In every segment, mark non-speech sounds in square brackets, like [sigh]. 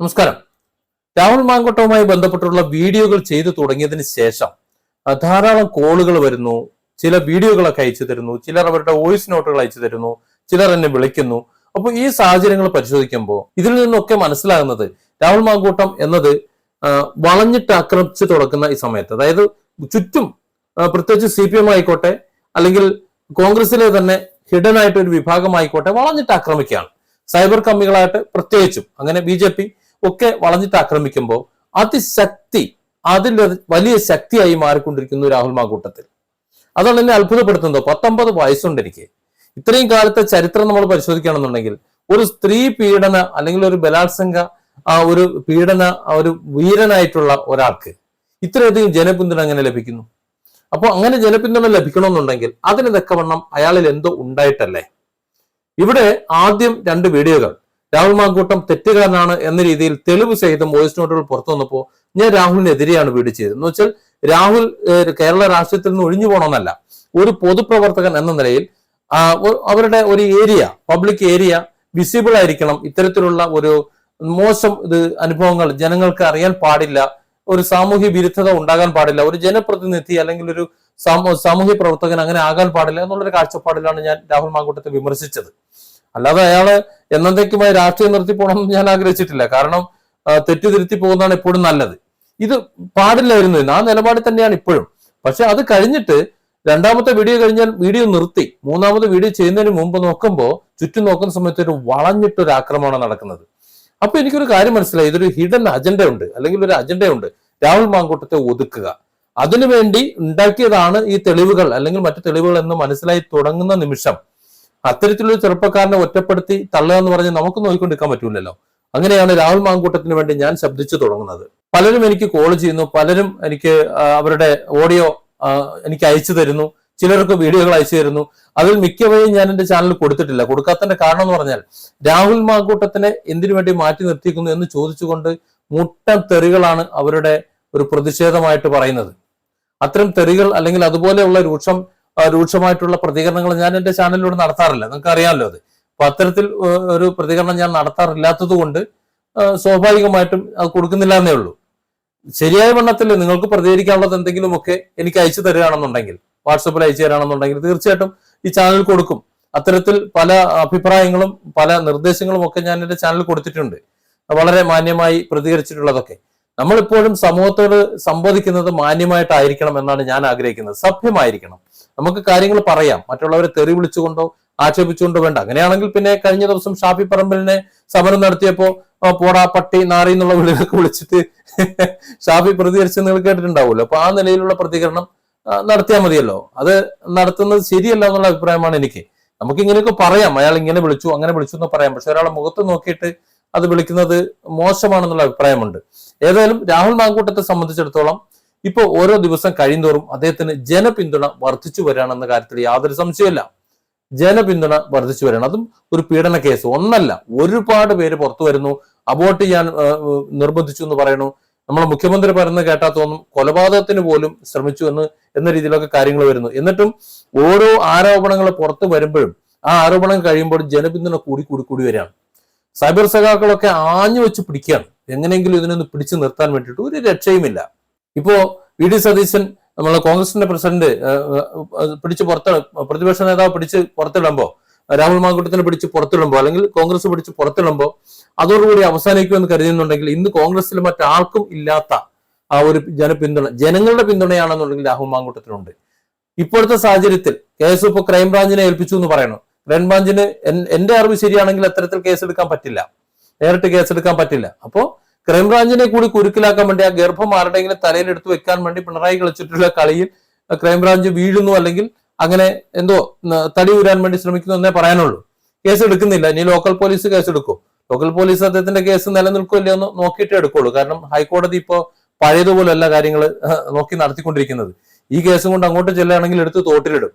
നമസ്കാരം. രാഹുൽ മാങ്കോട്ടവുമായി ബന്ധപ്പെട്ടുള്ള വീഡിയോകൾ ചെയ്തു തുടങ്ങിയതിന് ശേഷം ധാരാളം കോളുകൾ വരുന്നു. ചില വീഡിയോകളൊക്കെ അയച്ചു തരുന്നു. ചിലർ അവരുടെ വോയിസ് നോട്ടുകൾ അയച്ചു തരുന്നു. ചിലർ എന്നെ വിളിക്കുന്നു. അപ്പോൾ ഈ സാഹചര്യങ്ങൾ പരിശോധിക്കുമ്പോൾ ഇതിൽ നിന്നൊക്കെ മനസ്സിലാകുന്നത് രാഹുൽ മാങ്കൂട്ടം എന്നത് വളഞ്ഞിട്ട് ആക്രമിച്ചു തുടക്കുന്ന ഈ സമയത്ത് അതായത് ചുറ്റും പ്രത്യേകിച്ച് സി പി എം ആയിക്കോട്ടെ അല്ലെങ്കിൽ കോൺഗ്രസിലെ തന്നെ ഹിഡൻ ആയിട്ട് ഒരു വിഭാഗമായിക്കോട്ടെ വളഞ്ഞിട്ട് ആക്രമിക്കുകയാണ്. സൈബർ കമ്മികളായിട്ട് പ്രത്യേകിച്ചും അങ്ങനെ ബി ജെ പി ഒക്കെ വളഞ്ഞിട്ട് ആക്രമിക്കുമ്പോൾ അതിശക്തി അതിൽ വലിയ ശക്തിയായി മാറിക്കൊണ്ടിരിക്കുന്നു രാഹുൽ മാക്കൂട്ടത്തിൽ അതാണ് എന്നെ അത്ഭുതപ്പെടുത്തുന്നത്. പത്തൊമ്പത് വയസ്സുണ്ട് എനിക്ക്. ഇത്രയും കാലത്തെ ചരിത്രം നമ്മൾ പരിശോധിക്കുകയാണെന്നുണ്ടെങ്കിൽ ഒരു സ്ത്രീ പീഡന അല്ലെങ്കിൽ ഒരു ബലാത്സംഗ ആ ഒരു പീഡന ഒരു വീരനായിട്ടുള്ള ഒരാൾക്ക് ഇത്രയധികം ജനപിന്തുണ അങ്ങനെ ലഭിക്കുന്നു? അപ്പോൾ അങ്ങനെ ജനപിന്തുണ ലഭിക്കണമെന്നുണ്ടെങ്കിൽ അതിന് തക്കവണ്ണം അയാളിൽ എന്തോ ഉണ്ടായിട്ടല്ലേ? ഇവിടെ ആദ്യം രണ്ട് വീഡിയോകൾ. രാഹുൽ മാങ്കൂട്ടം തെറ്റുകാരനാണ് എന്ന രീതിയിൽ തെളിവ് സഹിതം വോയിസ് നോട്ടുകൾ പുറത്തു വന്നപ്പോൾ ഞാൻ രാഹുലിനെതിരെയാണ് വീട് ചെയ്തത്. എന്ന് വെച്ചാൽ രാഹുൽ കേരള രാഷ്ട്രീയത്തിൽ നിന്ന് ഒഴിഞ്ഞു പോകണമെന്നല്ല ഒരു പൊതുപ്രവർത്തകൻ എന്ന നിലയിൽ അവരുടെ ഒരു ഏരിയ പബ്ലിക് ഏരിയ വിസിബിൾ ആയിരിക്കണം ഇത്തരത്തിലുള്ള ഒരു മോശം ഇത് അനുഭവങ്ങൾ ജനങ്ങൾക്ക് അറിയാൻ പാടില്ല. ഒരു സാമൂഹ്യ വിരുദ്ധത ഉണ്ടാകാൻ പാടില്ല. ഒരു ജനപ്രതിനിധി അല്ലെങ്കിൽ ഒരു സാമൂ- സാമൂഹ്യ പ്രവർത്തകൻ അങ്ങനെ ആകാൻ പാടില്ല എന്നുള്ളൊരു കാഴ്ചപ്പാടിലാണ് ഞാൻ രാഹുൽ മാങ്കൂട്ടത്തെ വിമർശിച്ചത്. അല്ലാതെ അയാൾ എന്നേക്കുമായി രാഷ്ട്രീയം നിർത്തി പോകണമെന്ന് ഞാൻ ആഗ്രഹിച്ചിട്ടില്ല. കാരണം തെറ്റിതിരുത്തി തെറ്റ് തിരുത്തി പോകുന്നതാണ് എപ്പോഴും നല്ലത്. ഇത് പാടില്ലായിരുന്നു. എന്ന് ആ നിലപാടിൽ തന്നെയാണ് ഇപ്പോഴും. പക്ഷെ അത് കഴിഞ്ഞിട്ട് രണ്ടാമത്തെ വീഡിയോ കഴിഞ്ഞാൽ വീഡിയോ നിർത്തി. മൂന്നാമത്തെ വീഡിയോ ചെയ്യുന്നതിന് മുമ്പ് നോക്കുമ്പോൾ ചുറ്റും നോക്കുന്ന സമയത്ത് ഒരു വളഞ്ഞിട്ടൊരു ആക്രമണമാണ് നടക്കുന്നത്. അപ്പൊ എനിക്കൊരു കാര്യം മനസ്സിലായി. ഇതൊരു ഹിഡൻ അജണ്ട ഉണ്ട്. അല്ലെങ്കിൽ ഒരു അജണ്ട ഉണ്ട്. രാഹുൽ മാങ്കൂട്ടത്തെ ഒതുക്കുക. അതിനുവേണ്ടി ഉണ്ടാക്കിയതാണ് ഈ തെളിവുകൾ അല്ലെങ്കിൽ മറ്റു തെളിവുകൾ എന്ന് മനസ്സിലായി തുടങ്ങുന്ന നിമിഷം അത്തരത്തിലൊരു ചെറുപ്പക്കാരനെ ഒറ്റപ്പെടുത്തി തള്ളുക എന്ന് പറഞ്ഞാൽ നമുക്ക് നോക്കിക്കൊണ്ടിരിക്കാൻ പറ്റൂലല്ലോ. അങ്ങനെയാണ് രാഹുൽ മാങ്കൂട്ടത്തിന് വേണ്ടി ഞാൻ ശബ്ദിച്ചു തുടങ്ങുന്നത്. പലരും എനിക്ക് കോൾ ചെയ്യുന്നു പലരും എനിക്ക് അവരുടെ ഓഡിയോ എനിക്ക് അയച്ചു തരുന്നു ചിലർക്ക് വീഡിയോകൾ അയച്ചു തരുന്നു. അതിൽ മിക്കവയും ഞാൻ എന്റെ ചാനൽ കൊടുത്തിട്ടില്ല. കൊടുക്കാത്തതിന്റെ കാരണം എന്ന് പറഞ്ഞാൽ രാഹുൽ മാങ്കൂട്ടത്തിനെ എന്തിനു വേണ്ടി മാറ്റി നിർത്തിക്കുന്നു എന്ന് ചോദിച്ചുകൊണ്ട് മുട്ടം തെറികളാണ് അവരുടെ ഒരു പ്രതിഷേധമായിട്ട് പറയുന്നത്. അത്തരം തെറികൾ അല്ലെങ്കിൽ അതുപോലെയുള്ള രൂക്ഷം രൂക്ഷമായിട്ടുള്ള പ്രതികരണങ്ങൾ ഞാൻ എന്റെ ചാനലിലൂടെ നടത്താറില്ല. നിങ്ങൾക്ക് അറിയാമല്ലോ അത്. അപ്പൊ അത്തരത്തിൽ ഒരു പ്രതികരണം ഞാൻ നടത്താറില്ലാത്തത് കൊണ്ട് സ്വാഭാവികമായിട്ടും അത് കൊടുക്കുന്നില്ല എന്നേ ഉള്ളൂ. ശരിയായ വണ്ണത്തിൽ നിങ്ങൾക്ക് പ്രതികരിക്കാനുള്ളത് എന്തെങ്കിലുമൊക്കെ എനിക്ക് അയച്ചു തരികയാണെന്നുണ്ടെങ്കിൽ വാട്സപ്പിൽ അയച്ചു തരാണെന്നുണ്ടെങ്കിൽ തീർച്ചയായിട്ടും ഈ ചാനൽ കൊടുക്കും. അത്തരത്തിൽ പല അഭിപ്രായങ്ങളും പല നിർദ്ദേശങ്ങളും ഒക്കെ ഞാൻ എന്റെ ചാനൽ കൊടുത്തിട്ടുണ്ട്. വളരെ മാന്യമായി പ്രതികരിച്ചിട്ടുള്ളതൊക്കെ. നമ്മളിപ്പോഴും സമൂഹത്തോട് സംബോധിക്കുന്നത് മാന്യമായിട്ടായിരിക്കണം എന്നാണ് ഞാൻ ആഗ്രഹിക്കുന്നത്. സഭ്യമായിരിക്കണം. നമുക്ക് കാര്യങ്ങൾ പറയാം. മറ്റുള്ളവരെ തെറി വിളിച്ചുകൊണ്ടോ ആക്ഷേപിച്ചുകൊണ്ടോ വേണ്ട. അങ്ങനെയാണെങ്കിൽ പിന്നെ കഴിഞ്ഞ ദിവസം ഷാഫി പറമ്പലിനെ സമരം നടത്തിയപ്പോ പോടാ പട്ടി നാറി എന്നുള്ള വിളികളൊക്കെ വിളിച്ചിട്ട് [laughs] ഷാഫി പ്രതികരിച്ച് നിങ്ങൾ കേട്ടിട്ടുണ്ടാവുമല്ലോ. അപ്പൊ ആ നിലയിലുള്ള പ്രതികരണം നടത്തിയാൽ മതിയല്ലോ. അത് നടത്തുന്നത് ശരിയല്ല എന്നുള്ള അഭിപ്രായമാണ് എനിക്ക്. നമുക്ക് ഇങ്ങനെയൊക്കെ പറയാം. അയാൾ ഇങ്ങനെ വിളിച്ചു അങ്ങനെ വിളിച്ചു എന്ന് പറയാം. പക്ഷെ ഒരാളെ മുഖത്ത് നോക്കിയിട്ട് അത് വിളിക്കുന്നത് മോശമാണെന്നുള്ള അഭിപ്രായമുണ്ട്. ഏതായാലും രാഹുൽ മാങ്കൂട്ടത്തെ സംബന്ധിച്ചിടത്തോളം ഇപ്പൊ ഓരോ ദിവസം കഴിയുന്തോറും അദ്ദേഹത്തിന് ജനപിന്തുണ വർദ്ധിച്ചു വരികയാണെന്ന കാര്യത്തിൽ യാതൊരു സംശയമില്ല ജനപിന്തുണ വർദ്ധിച്ചു വരികയാണ്. അതും ഒരു പീഡന കേസ് ഒന്നല്ല ഒരുപാട് പേര് പുറത്തു വരുന്നു. അബോർട്ട് ചെയ്യാൻ നിർബന്ധിച്ചു എന്ന് പറയുന്നു. നമ്മളെ മുഖ്യമന്ത്രി പറയുന്നത് കേട്ടാ തോന്നും കൊലപാതകത്തിന് പോലും ശ്രമിച്ചു എന്ന് എന്ന രീതിയിലൊക്കെ കാര്യങ്ങൾ വരുന്നു. എന്നിട്ടും ഓരോ ആരോപണങ്ങൾ പുറത്തു വരുമ്പോഴും ആ ആരോപണം കഴിയുമ്പോൾ ജനപിന്തുണ കൂടി കൂടി കൂടി വരികയാണ്. സൈബർ സഖാക്കളൊക്കെ ആഞ്ഞു വെച്ച് പിടിക്കുകയാണ്. എങ്ങനെയെങ്കിലും ഇതിനൊന്ന് പിടിച്ചു നിർത്താൻ വേണ്ടിയിട്ട് ഒരു രക്ഷയുമില്ല. ഇപ്പോ വി ഡി സതീശൻ നമ്മളെ കോൺഗ്രസിന്റെ പ്രസിഡന്റ് പിടിച്ച് പുറത്ത് പ്രതിപക്ഷ നേതാവ് പിടിച്ച് പുറത്തിടുമ്പോ രാഹുൽ മാങ്കൂട്ടത്തിനെ പിടിച്ച് പുറത്തിടുമ്പോ അല്ലെങ്കിൽ കോൺഗ്രസ് പിടിച്ച് പുറത്തിടുമ്പോ അതോടുകൂടി അവസാനിക്കുമെന്ന് കരുതുന്നുണ്ടെങ്കിൽ ഇന്ന് കോൺഗ്രസിൽ മറ്റാർക്കും ഇല്ലാത്ത ആ ഒരു ജനപിന്തുണ ജനങ്ങളുടെ പിന്തുണയാണെന്നുണ്ടെങ്കിൽ രാഹുൽ മാങ്കൂട്ടത്തിനുണ്ട്. ഇപ്പോഴത്തെ സാഹചര്യത്തിൽ കേസ് ഇപ്പോൾ ക്രൈംബ്രാഞ്ചിനെ ഏൽപ്പിച്ചു എന്ന് പറയണം. ക്രൈംബ്രാഞ്ചിന് എന്റെ അറിവ് ശരിയാണെങ്കിൽ അത്തരത്തിൽ കേസെടുക്കാൻ പറ്റില്ല. നേരിട്ട് കേസെടുക്കാൻ പറ്റില്ല. അപ്പോ ക്രൈംബ്രാഞ്ചിനെ കൂടി കുരുക്കിലാക്കാൻ വേണ്ടി ആ ഗർഭം ആരുടെയെങ്കിലും തലയിൽ എടുത്തു വെക്കാൻ വേണ്ടി പിണറായി കളിച്ചിട്ടുള്ള കളിയിൽ ക്രൈംബ്രാഞ്ച് വീഴുന്നു അല്ലെങ്കിൽ അങ്ങനെ എന്തോ തടി ഊരാൻ വേണ്ടി ശ്രമിക്കുന്നു എന്നേ പറയാനുള്ളൂ. കേസ് എടുക്കുന്നില്ല. ഇനി ലോക്കൽ പോലീസ് കേസ് എടുക്കും. ലോക്കൽ പോലീസ് അദ്ദേഹത്തിന്റെ കേസ് നിലനിൽക്കില്ല എന്ന് നോക്കിയിട്ടേ എടുക്കുള്ളൂ. കാരണം ഹൈക്കോടതി ഇപ്പോ പഴയതുപോലെയല്ല കാര്യങ്ങൾ നോക്കി നടത്തിക്കൊണ്ടിരിക്കുന്നത്. ഈ കേസും കൊണ്ട് അങ്ങോട്ട് ചെല്ലുകയാണെങ്കിൽ എടുത്ത് തോട്ടിലിടും.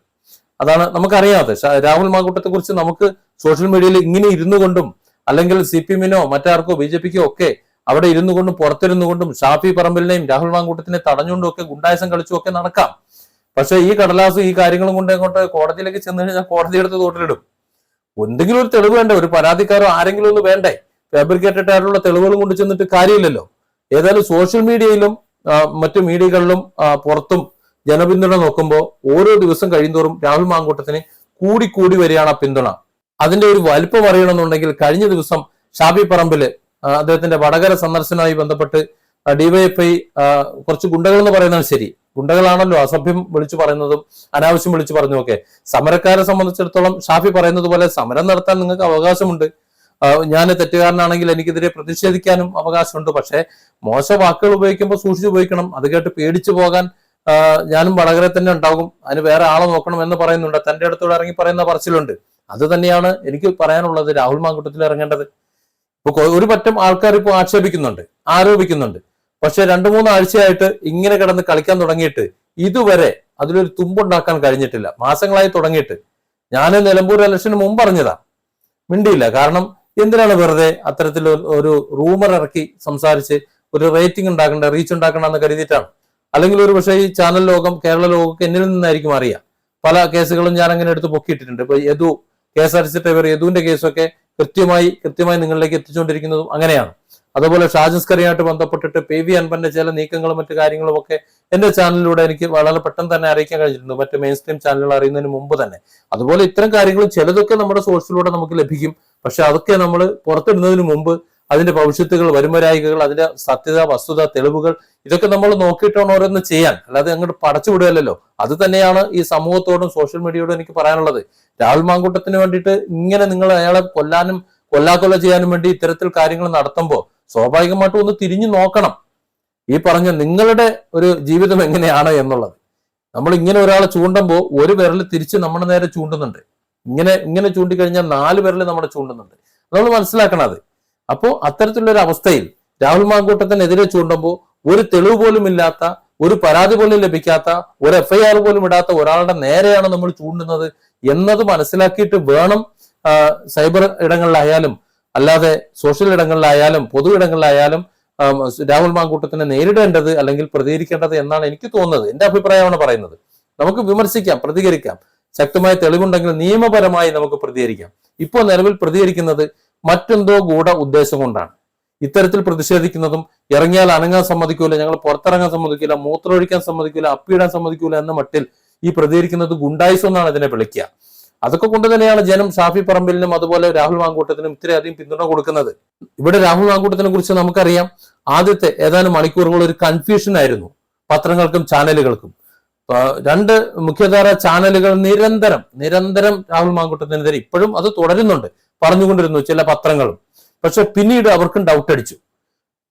അതാണ് നമുക്കറിയാതെ. രാഹുൽ മാങ്കൂട്ടത്തെ കുറിച്ച് നമുക്ക് സോഷ്യൽ മീഡിയയിൽ ഇങ്ങനെ ഇരുന്നു കൊണ്ടും അല്ലെങ്കിൽ സി പി എമ്മിനോ മറ്റാർക്കോ ബി ജെ പിക്കോ ഒക്കെ അവിടെ ഇരുന്നു കൊണ്ടും പുറത്തിരുന്നു കൊണ്ടും ഷാഫി പറമ്പിലിനെയും രാഹുൽ മാങ്കൂട്ടത്തിനെ തടഞ്ഞുകൊണ്ടും ഒക്കെ ഗുണ്ടായസം കളിച്ചും ഒക്കെ നടക്കാം. പക്ഷെ ഈ കടലാസും ഈ കാര്യങ്ങളും കൊണ്ട് അങ്ങോട്ട് കോടതിയിലേക്ക് ചെന്ന് കഴിഞ്ഞാൽ കോടതി എടുത്ത് തോട്ടിലിടും. എന്തെങ്കിലും ഒരു തെളിവ് വേണ്ടേ? ഒരു പരാതിക്കാരോ ആരെങ്കിലും ഒന്ന് വേണ്ടേ? ഫാബ്രിക്കേറ്റഡ് ആയിട്ടുള്ള തെളിവുകളും കൊണ്ട് ചെന്നിട്ട് കാര്യമില്ലല്ലോ. ഏതായാലും സോഷ്യൽ മീഡിയയിലും മറ്റു മീഡിയകളിലും പുറത്തും ജനപിന്തുണ നോക്കുമ്പോൾ ഓരോ ദിവസം കഴിയുന്തോറും രാഹുൽ മാങ്കൂട്ടത്തിന് കൂടി കൂടി വരികയാണ് പിന്തുണ. അതിന്റെ ഒരു വലിപ്പം അറിയണമെന്നുണ്ടെങ്കിൽ കഴിഞ്ഞ ദിവസം ഷാബി പറമ്പിൽ അദ്ദേഹത്തിന്റെ വടകര സന്ദർശനവുമായി ബന്ധപ്പെട്ട് ഡിവൈഎഫ്ഐ കുറച്ച് ഗുണ്ടകൾ എന്ന് പറയുന്നത് ശരി. ഗുണ്ടകളാണല്ലോ അസഭ്യം വിളിച്ചു പറയുന്നതും അനാവശ്യം വിളിച്ചു പറഞ്ഞതുമൊക്കെ സമരക്കാരെ സംബന്ധിച്ചിടത്തോളം ഷാഫി പറയുന്നത് പോലെ സമരം നടത്താൻ നിങ്ങൾക്ക് അവകാശമുണ്ട്. ഞാൻ തെറ്റുകാരനാണെങ്കിൽ എനിക്കെതിരെ പ്രതിഷേധിക്കാനും അവകാശമുണ്ട്. പക്ഷേ മോശ വാക്കുകൾ ഉപയോഗിക്കുമ്പോൾ സൂക്ഷിച്ചു ഉപയോഗിക്കണം. അത് കേട്ട് പേടിച്ചു പോകാൻ ഞാനും വടകര തന്നെ ഉണ്ടാകും. അതിന് വേറെ ആളെ നോക്കണം എന്ന് പറയുന്നുണ്ട്. തന്റെ അടുത്തോടെ ഇറങ്ങി പറയുന്ന പറച്ചിലുണ്ട്. അത് തന്നെയാണ് എനിക്ക് പറയാനുള്ളത് രാഹുൽ മാങ്കുട്ടത്തിൽ ഇറങ്ങേണ്ടത്. ഒരു പറ്റം ആൾക്കാർ ഇപ്പോൾ ആക്ഷേപിക്കുന്നുണ്ട് ആരോപിക്കുന്നുണ്ട്. പക്ഷെ രണ്ടു മൂന്ന് ആഴ്ചയായിട്ട് ഇങ്ങനെ കിടന്ന് കളിക്കാൻ തുടങ്ങിയിട്ട് ഇതുവരെ അതിലൊരു തുമ്പുണ്ടാക്കാൻ കഴിഞ്ഞിട്ടില്ല. മാസങ്ങളായി തുടങ്ങിയിട്ട്. ഞാൻ നിലമ്പൂർ ഇലക്ഷന് മുമ്പ് പറഞ്ഞതാ. മിണ്ടിയില്ല. കാരണം എന്തിനാണ് വെറുതെ അത്തരത്തിൽ ഒരു- റൂമർ ഇറക്കി സംസാരിച്ച് ഒരു റേറ്റിംഗ് ഉണ്ടാക്കണ്ട റീച്ച് ഉണ്ടാക്കണ്ടെന്ന് കരുതിയിട്ടാണ്. അല്ലെങ്കിൽ ഒരു പക്ഷേ ഈ ചാനൽ ലോകം കേരള ലോകമൊക്കെ എന്നിൽ നിന്നായിരിക്കും അറിയാം. പല കേസുകളും ഞാൻ അങ്ങനെ എടുത്ത് പൊക്കിയിട്ടിട്ടുണ്ട്. ഇപ്പൊ യദു കെ എസ് ഡ്രൈവർ യദുവിന്റെ കേസൊക്കെ കൃത്യമായി കൃത്യമായി നിങ്ങളിലേക്ക് എത്തിച്ചുകൊണ്ടിരിക്കുന്നതും അങ്ങനെയാണ്. അതുപോലെ ഷാജസ്കറിയായിട്ട് ബന്ധപ്പെട്ടിട്ട് പി വി അൻപന്റെ ചില നീക്കങ്ങളും മറ്റു കാര്യങ്ങളും ഒക്കെ എന്റെ ചാനലിലൂടെ എനിക്ക് വളരെ പെട്ടെന്ന് തന്നെ അറിയിക്കാൻ കഴിഞ്ഞിട്ടുണ്ട്. മറ്റ് മെയിൻ സ്ട്രീം ചാനലുകൾ അറിയുന്നതിന് മുമ്പ് തന്നെ. അതുപോലെ ഇത്തരം കാര്യങ്ങളും ചിലതൊക്കെ നമ്മുടെ സോഴ്സിലൂടെ നമുക്ക് ലഭിക്കും. പക്ഷെ അതൊക്കെ നമ്മൾ പുറത്തിടുന്നതിന് മുമ്പ് അതിന്റെ ഭവിഷ്യത്തുകൾ വരുമരായികകൾ അതിന്റെ സത്യത വസ്തുത തെളിവുകൾ ഇതൊക്കെ നമ്മൾ നോക്കിയിട്ടാണ് ഓരോന്ന് ചെയ്യാൻ. അല്ലാതെ അങ്ങോട്ട് പടച്ചു വിടുകയല്ലോ അത് തന്നെയാണ് ഈ സമൂഹത്തോടും സോഷ്യൽ മീഡിയയോടും എനിക്ക് പറയാനുള്ളത്. രാഹുൽ മാങ്കൂട്ടത്തിന് വേണ്ടിയിട്ട് ഇങ്ങനെ നിങ്ങൾ അയാളെ കൊല്ലാനും കൊല്ലാക്കൊല്ല ചെയ്യാനും വേണ്ടി ഇത്തരത്തിൽ കാര്യങ്ങൾ നടത്തുമ്പോൾ സ്വാഭാവികമായിട്ടും ഒന്ന് തിരിഞ്ഞു നോക്കണം. ഈ പറഞ്ഞ നിങ്ങളുടെ ഒരു ജീവിതം എങ്ങനെയാണ് എന്നുള്ളത്. നമ്മൾ ഇങ്ങനെ ഒരാളെ ചൂണ്ടുമ്പോൾ ഒരു വിരൽ തിരിച്ച് നമ്മുടെ നേരെ ചൂണ്ടുന്നുണ്ട്. ഇങ്ങനെ ഇങ്ങനെ ചൂണ്ടിക്കഴിഞ്ഞാൽ നാല് വിരൽ നമ്മുടെ ചൂണ്ടുന്നുണ്ട്. നമ്മൾ മനസ്സിലാക്കണം അത് അപ്പോ അത്തരത്തിലുള്ള ഒരു അവസ്ഥയിൽ രാഹുൽ മാങ്കൂട്ടത്തിനെതിരെ ചൂണ്ടുമ്പോൾ ഒരു തെളിവ് പോലും ഇല്ലാത്ത ഒരു പരാതി പോലും ലഭിക്കാത്ത ഒരു എഫ്ഐആർ പോലും ഇടാത്ത ഒരാളുടെ നേരെയാണ് നമ്മൾ ചൂണ്ടുന്നത് എന്നത് മനസ്സിലാക്കിയിട്ട് വേണം സൈബർ ഇടങ്ങളിലായാലും അല്ലാതെ സോഷ്യൽ ഇടങ്ങളിലായാലും പൊതു ഇടങ്ങളിലായാലും രാഹുൽ മാങ്കൂട്ടത്തിനെ നേരിടേണ്ടത് അല്ലെങ്കിൽ പ്രതികരിക്കേണ്ടത് എന്നാണ് എനിക്ക് തോന്നുന്നത്. എന്റെ അഭിപ്രായമാണ് പറയുന്നത്. നമുക്ക് വിമർശിക്കാം പ്രതികരിക്കാം. ശക്തമായ തെളിവുണ്ടെങ്കിൽ നിയമപരമായി നമുക്ക് പ്രതികരിക്കാം. ഇപ്പോൾ നിലവിൽ പ്രതികരിക്കുന്നത് മറ്റെന്തോ ഗൂഢ ഉദ്ദേശം കൊണ്ടാണ്. ഇത്തരത്തിൽ പ്രതിഷേധിക്കുന്നതും ഇറങ്ങിയാൽ അനങ്ങാൻ സമ്മതിക്കൂല ഞങ്ങൾ പുറത്തിറങ്ങാൻ സമ്മതിക്കില്ല മൂത്രമൊഴിക്കാൻ സമ്മതിക്കില്ല അപ്പിയിടാൻ സമ്മതിക്കൂല എന്ന മട്ടിൽ ഈ പ്രതികരിക്കുന്നത് ഗുണ്ടായിസം എന്നാണ് ഇതിനെ വിളിക്കുക. അതൊക്കെ കൊണ്ട് തന്നെയാണ് ജനം ഷാഫി പറമ്പിലിനും അതുപോലെ രാഹുൽ മാങ്കൂട്ടത്തിനും ഇത്രയധികം പിന്തുണ കൊടുക്കുന്നത്. ഇവിടെ രാഹുൽ മാങ്കൂട്ടത്തിനെ കുറിച്ച് നമുക്കറിയാം. ആദ്യത്തെ ഏതാനും മണിക്കൂറുകൾ ഒരു കൺഫ്യൂഷൻ ആയിരുന്നു പത്രങ്ങൾക്കും ചാനലുകൾക്കും. രണ്ട് മുഖ്യധാര ചാനലുകൾ നിരന്തരം നിരന്തരം രാഹുൽ മാങ്കൂട്ടത്തിനെതിരെ ഇപ്പോഴും അത് തുടരുന്നുണ്ട്. പറഞ്ഞുകൊണ്ടിരുന്നു ചില പത്രങ്ങളും. പക്ഷെ പിന്നീട് അവർക്കും ഡൗട്ട് അടിച്ചു.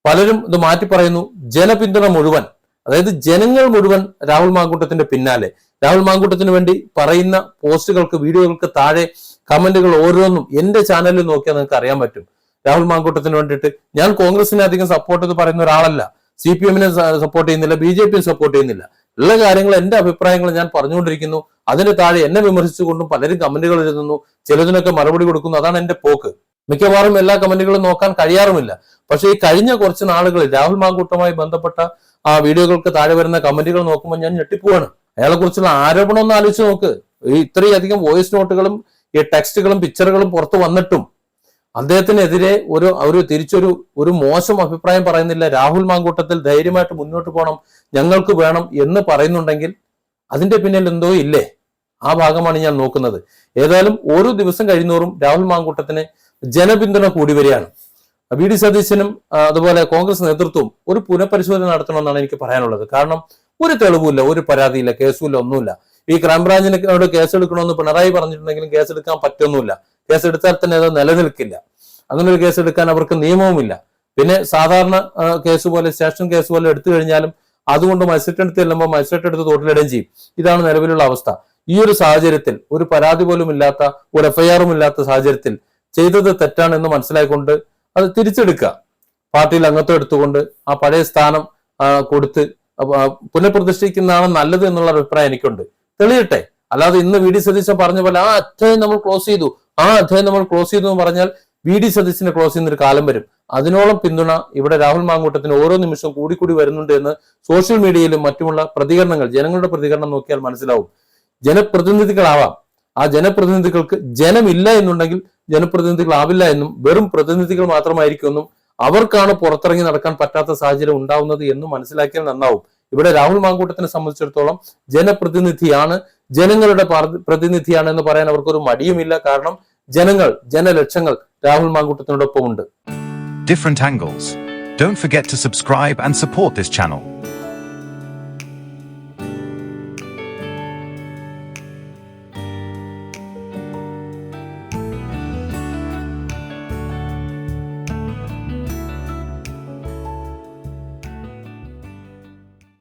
പലരും ഇത് മാറ്റി പറയുന്നു ജനപിന്തുണ മുഴുവൻ അതായത് ജനങ്ങൾ മുഴുവൻ രാഹുൽ മാങ്കൂട്ടത്തിന്റെ പിന്നാലെ. രാഹുൽ മാങ്കൂട്ടത്തിന് വേണ്ടി പറയുന്ന പോസ്റ്റുകൾക്ക് വീഡിയോകൾക്ക് താഴെ കമന്റുകൾ ഓരോന്നും എന്റെ ചാനലിൽ നോക്കിയാൽ നിങ്ങൾക്ക് അറിയാൻ പറ്റും. രാഹുൽ മാങ്കൂട്ടത്തിന് വേണ്ടിയിട്ട് ഞാൻ കോൺഗ്രസിനെ അധികം സപ്പോർട്ട് എന്ന് പറയുന്ന ഒരാളല്ല. സി പി എമ്മിനെ സപ്പോർട്ട് ചെയ്യുന്നില്ല ബി ജെ പിയെ സപ്പോർട്ട് ചെയ്യുന്നില്ല. ഉള്ള കാര്യങ്ങൾ എന്റെ അഭിപ്രായങ്ങൾ ഞാൻ പറഞ്ഞുകൊണ്ടിരിക്കുന്നു. അതിന് താഴെ എന്നെ വിമർശിച്ചുകൊണ്ടും പലരും കമന്റുകൾ എഴുതുന്നു ചിലതിനൊക്കെ മറുപടി കൊടുക്കുന്നു. അതാണ് എന്റെ പോക്ക്. മിക്കവാറും എല്ലാ കമന്റുകളും നോക്കാൻ കഴിയാറുമില്ല. പക്ഷെ ഈ കഴിഞ്ഞ കുറച്ച് നാളുകളിൽ രാഹുൽ മാങ്കൂട്ടവുമായി ബന്ധപ്പെട്ട ആ വീഡിയോകൾക്ക് താഴെ വരുന്ന കമന്റുകൾ നോക്കുമ്പോൾ ഞാൻ ഞെട്ടിപ്പോവാണ്. അയാളെ കുറിച്ചുള്ള ആരോപണം ഒന്ന് ആലോചിച്ച് നോക്ക്. ഈ ഇത്രയധികം വോയിസ് നോട്ടുകളും ഈ ടെക്സ്റ്റുകളും പിക്ചറുകളും പുറത്തു വന്നിട്ടും അദ്ദേഹത്തിനെതിരെ ഒരു ഒരു തിരിച്ചൊരു ഒരു മോശം അഭിപ്രായം പറയുന്നില്ല. രാഹുൽ മാങ്കൂട്ടത്തിൽ ധൈര്യമായിട്ട് മുന്നോട്ട് പോകണം ഞങ്ങൾക്ക് വേണം എന്ന് പറയുന്നുണ്ടെങ്കിൽ അതിന്റെ പിന്നിൽ എന്തോ ഇല്ലേ? ആ ഭാഗമാണ് ഞാൻ നോക്കുന്നത്. ഏതായാലും ഓരോ ദിവസം കഴിഞ്ഞോറും രാഹുൽ മാങ്കൂട്ടത്തിന് ജനപിന്തുണ കൂടി വരികയാണ്. വി ഡി സതീശനും അതുപോലെ കോൺഗ്രസ് നേതൃത്വവും ഒരു പുനഃപരിശോധന നടത്തണമെന്നാണ് എനിക്ക് പറയാനുള്ളത്. കാരണം ഒരു തെളിവുമില്ല ഒരു പരാതിയില്ല കേസുമില്ല ഒന്നുമില്ല. ഈ ക്രൈംബ്രാഞ്ചിനോട് കേസെടുക്കണമെന്ന് പിണറായി പറഞ്ഞിട്ടുണ്ടെങ്കിലും കേസെടുക്കാൻ പറ്റൊന്നുമില്ല. കേസെടുത്താൽ തന്നെ അത് നിലനിൽക്കില്ല. അങ്ങനെ ഒരു കേസെടുക്കാൻ അവർക്ക് നിയമവുമില്ല. പിന്നെ സാധാരണ കേസ് പോലെ സ്റ്റേഷൻ കേസ് പോലെ എടുത്തു കഴിഞ്ഞാലും അതുകൊണ്ട് മജിസ്ട്രേറ്റ് എടുത്ത് ചെല്ലുമ്പോൾ മജിസ്ട്രേറ്റ് എടുത്ത് തോട്ടിലിടുകയും ചെയ്യും. ഇതാണ് നിലവിലുള്ള അവസ്ഥ. ഈ ഒരു സാഹചര്യത്തിൽ ഒരു പരാതി പോലും ഇല്ലാത്ത ഒരു എഫ്ഐആറും ഇല്ലാത്ത സാഹചര്യത്തിൽ ചെയ്തത് തെറ്റാണെന്ന് മനസ്സിലായിക്കൊണ്ട് അത് തിരിച്ചെടുക്കുക. പാർട്ടിയിൽ അംഗത്വം എടുത്തുകൊണ്ട് ആ പഴയ സ്ഥാനം കൊടുത്ത് പുനഃപ്രതിഷ്ഠിക്കുന്നതാണ് നല്ലത് എന്നുള്ള അഭിപ്രായം എനിക്കുണ്ട്. തെളിയട്ടെ? അല്ലാതെ ഇന്ന് വി ഡി സതീശൻ പറഞ്ഞ പോലെ ആ അധ്യായം നമ്മൾ ക്ലോസ് ചെയ്തു. ആ അധ്യായം നമ്മൾ ക്ലോസ് ചെയ്തു എന്ന് പറഞ്ഞാൽ വി ഡി സതീശനെ ക്ലോസ് ചെയ്യുന്ന ഒരു കാലം വരും. അതിനോളം പിന്തുണ ഇവിടെ രാഹുൽ മാങ്കൂട്ടത്തിന് ഓരോ നിമിഷവും കൂടി കൂടി വരുന്നുണ്ട് എന്ന് സോഷ്യൽ മീഡിയയിലും മറ്റുമുള്ള പ്രതികരണങ്ങൾ ജനങ്ങളുടെ പ്രതികരണം നോക്കിയാൽ മനസ്സിലാവും. ജനപ്രതിനിധികളാവാം. ആ ജനപ്രതിനിധികൾക്ക് ജനമില്ല എന്നുണ്ടെങ്കിൽ ജനപ്രതിനിധികളാവില്ല എന്നും വെറും പ്രതിനിധികൾ മാത്രമായിരിക്കുമെന്നും അവർക്കാണ് പുറത്തിറങ്ങി നടക്കാൻ പറ്റാത്ത സാഹചര്യം ഉണ്ടാവുന്നത് എന്ന് മനസ്സിലാക്കിയാൽ നന്നാവും. ഇവിടെ രാഹുൽ മാങ്കൂട്ടത്തിനെ സംബന്ധിച്ചിടത്തോളം ജനപ്രതിനിധിയാണ് ജനങ്ങളുടെ പ്രതിനിധിയാണ് എന്ന് പറയാൻ അവർക്കൊരു മടിയുമില്ല കാരണം ജനങ്ങൾ ജനലക്ഷങ്ങൾ രാഹുൽ മാങ്കൂട്ടത്തിനോടൊപ്പം ഉണ്ട് different angles. Don't forget to subscribe and support this channel.